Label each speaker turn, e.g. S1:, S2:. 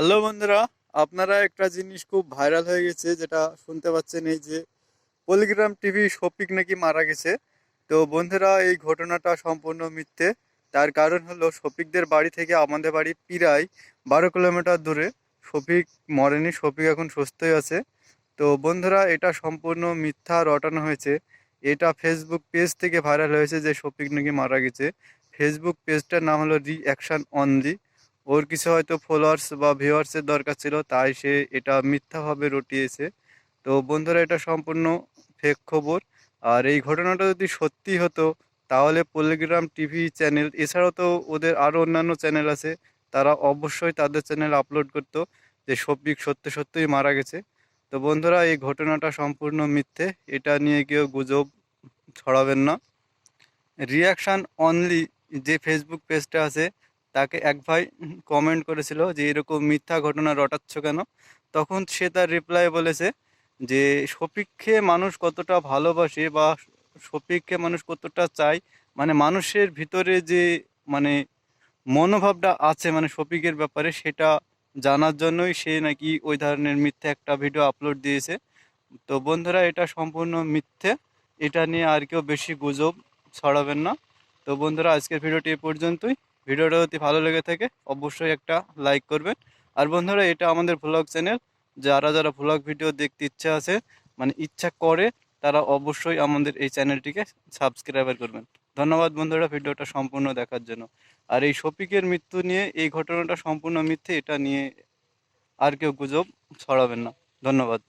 S1: Hello বন্ধুরা, আপনারা একটা জিনিস খুব ভাইরাল হয়ে গেছে, যেটা শুনতে পাচ্ছেন এই যে পলিগ্রাম টিভি শফিক নাকি মারা গেছে। তো বন্ধুরা, এই ঘটনাটা সম্পূর্ণ মিথ্যে। তার কারণ হলো শফিকদের বাড়ি থেকে আমাদের বাড়ি প্রায় বারো কিলোমিটার দূরে। শফিক মরেনি, শফিক এখন সুস্থই আছে। তো বন্ধুরা, এটা সম্পূর্ণ মিথ্যা রটানো হয়েছে। এটা ফেসবুক পেজ থেকে ভাইরাল হয়েছে যে শফিক নাকি মারা গেছে। ফেসবুক পেজটার নাম হলো রিঅ্যাকশন অনলি ওর কিছু হয়তো ফলোয়ার্স বা ভিউয়ার্সের দরকার ছিল, তাই সে এটা মিথ্যাভাবে রটিয়েছে। তো বন্ধুরা, এটা সম্পূর্ণ ফেক খবর। আর এই ঘটনাটা যদি সত্যি হতো, তাহলে পলিগ্রাম টিভি চ্যানেল এছাড়াও তো ওদের আরও অন্যান্য চ্যানেল আছে, তারা অবশ্যই তাদের চ্যানেল আপলোড করতো, যে শফিক সত্য সত্যই মারা গেছে। তো বন্ধুরা, এই ঘটনাটা সম্পূর্ণ মিথ্যে, এটা নিয়ে কেউ গুজব ছড়াবেন না। রিয়াকশান অনলি যে ফেসবুক পেজটা আছে তাকে এক ভাই কমেন্ট করেছিল যে, এরকম মিথ্যা ঘটনা রটাচ্ছ কেন? তখন সে তার রিপ্লাই বলেছে যে শফিককে মানুষ কতটা ভালোবাসে বা শফিককে মানুষ কতটা চায় মানে মানুষের ভিতরে যে মানে মনোভাবটা আছে মানে শফিকের ব্যাপারে সেটা জানার জন্যই সে নাকি ওই ধরনের মিথ্যে একটা ভিডিও আপলোড দিয়েছে। তো বন্ধুরা, এটা সম্পূর্ণ মিথ্যে। এটা নিয়ে আর কেউ বেশি গুজব ছড়াবেন না। তো বন্ধুরা, আজকের ভিডিওটি এ পর্যন্তই। ভিডিওটা যদি ভালো লেগে থাকে, অবশ্যই একটা লাইক করবেন। আর বন্ধুরা, এটা আমাদের ভ্লগ চ্যানেল যারা যারা ভ্লগ ভিডিও দেখতে ইচ্ছা আছে মানে ইচ্ছা করে, তারা অবশ্যই আমাদের এই চ্যানেলটিকে সাবস্ক্রাইবার করবেন। ধন্যবাদ বন্ধুরা ভিডিওটা সম্পূর্ণ দেখার জন্য। আর এই শফিকের মৃত্যু নিয়ে, এই ঘটনাটা সম্পূর্ণ মিথ্যে, এটা নিয়ে আর কেউ গুজব ছড়াবেন না। ধন্যবাদ।